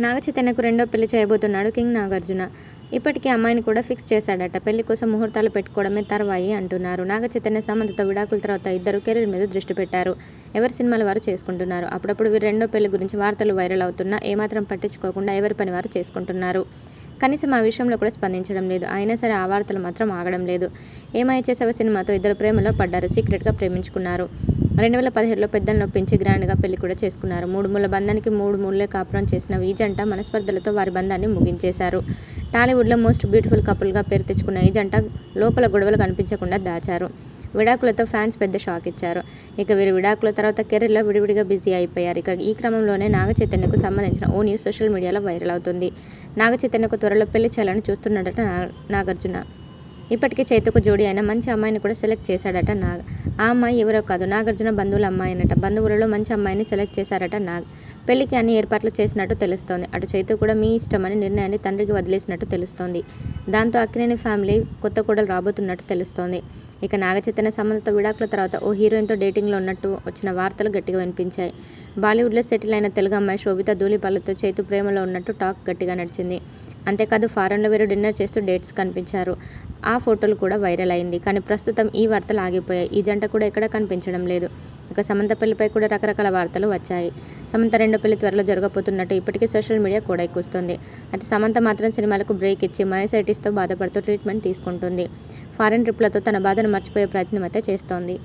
నాగచైతన్యకు రెండో పెళ్ళి చేయబోతున్నాడు కింగ్ నాగార్జున. ఇప్పటికీ అమ్మాయిని కూడా ఫిక్స్ చేశాడట. పెళ్ళి కోసం ముహూర్తాలు పెట్టుకోవడమే తర్వాయి అంటున్నారు. నాగ చైతన్య సామంతతో విడాకుల తర్వాత ఇద్దరు కెరీర్ మీద దృష్టి పెట్టారు. ఎవరి సినిమాలు వారు చేసుకుంటున్నారు? అప్పుడప్పుడు వీరు రెండో పెళ్ళి గురించి వార్తలు వైరల్ అవుతున్నా ఏమాత్రం పట్టించుకోకుండా ఎవరి పని వారు చేసుకుంటున్నారు? కనీసం ఆ విషయంలో కూడా స్పందించడం లేదు. అయినా సరే ఆ వార్తలు మాత్రం ఆగడం లేదు. ఏమై చేసావ సినిమాతో ఇద్దరు ప్రేమలో పడ్డారు. సీక్రెట్గా ప్రేమించుకున్నారు. రెండు వేల పదిహేడులో పెద్దలు నొప్పించి గ్రాండ్గా పెళ్ళి కూడా చేసుకున్నారు. మూడు ముళ్ళ బంధానికి మూడు ముళ్ళే కాపురం చేసిన ఈ జంట మనస్పర్ధలతో వారి బంధాన్ని ముగించేశారు. టాలీవుడ్ బాలీవుడ్లో మోస్ట్ బ్యూటిఫుల్ కపుల్గా పేరు తెచ్చుకున్న ఈ జంట లోపల గొడవలు కనిపించకుండా దాచారు. విడాకులతో ఫ్యాన్స్ పెద్ద షాక్ ఇచ్చారు. ఇక వీరు విడాకుల తర్వాత కెరీర్లో విడివిడిగా బిజీ అయిపోయారు. ఇక ఈ క్రమంలోనే నాగ చైతన్యకు సంబంధించిన ఓ న్యూస్ సోషల్ మీడియాలో వైరల్ అవుతుంది. నాగ చైతన్యకు త్వరలో పెళ్ళి చేయాలని చూస్తున్నాడట నాగార్జున. ఇప్పటికే చైతుకు జోడి అయిన మంచి అమ్మాయిని కూడా సెలెక్ట్ చేశాడట నాగ్. ఆ అమ్మాయి ఎవరో కాదు నాగార్జున బంధువుల అమ్మాయి అనట బంధువులలో మంచి అమ్మాయిని సెలెక్ట్ చేశారట నాగ్. పెళ్ళికి అన్ని ఏర్పాట్లు చేసినట్టు తెలుస్తోంది. అటు చైతు కూడా మీ ఇష్టమని నిర్ణయాన్ని తండ్రికి వదిలేసినట్టు తెలుస్తోంది. దాంతో అక్కినేని ఫ్యామిలీ కొత్త కూడలు రాబోతున్నట్టు తెలుస్తోంది. ఇక నాగచైతన్య సంబంధంతో విడాకుల తర్వాత ఓ హీరోయిన్తో డేటింగ్లో ఉన్నట్టు వచ్చిన వార్తలు గట్టిగా వినిపించాయి. బాలీవుడ్లో సెటిల్ అయిన తెలుగు అమ్మాయి శోభిత ధూళిపాలతో చైతు ప్రేమలో ఉన్నట్టు టాక్ గట్టిగా నడిచింది. అంతేకాదు ఫారెన్లో వీరు డిన్నర్ చేస్తూ డేట్స్ కనిపించారు. ఆ ఫోటోలు కూడా వైరల్ అయింది. కానీ ప్రస్తుతం ఈ వార్తలు ఆగిపోయాయి. ఈ జంట కూడా ఎక్కడ కనిపించడం లేదు. ఇక సమంత పెళ్ళిపై కూడా రకరకాల వార్తలు వచ్చాయి. సమంత రెండో పెళ్ళి త్వరలో జరగబోతున్నట్టు ఇప్పటికీ సోషల్ మీడియా కూడా ఎక్కుస్తుంది అయితే సమంత మాత్రం సినిమాలకు బ్రేక్ ఇచ్చి మయోసైటిస్తో బాధపడుతూ ట్రీట్మెంట్ తీసుకుంటుంది. ఫారెన్ ట్రిప్లతో తన బాధను మర్చిపోయే ప్రయత్నం అయితే చేస్తోంది.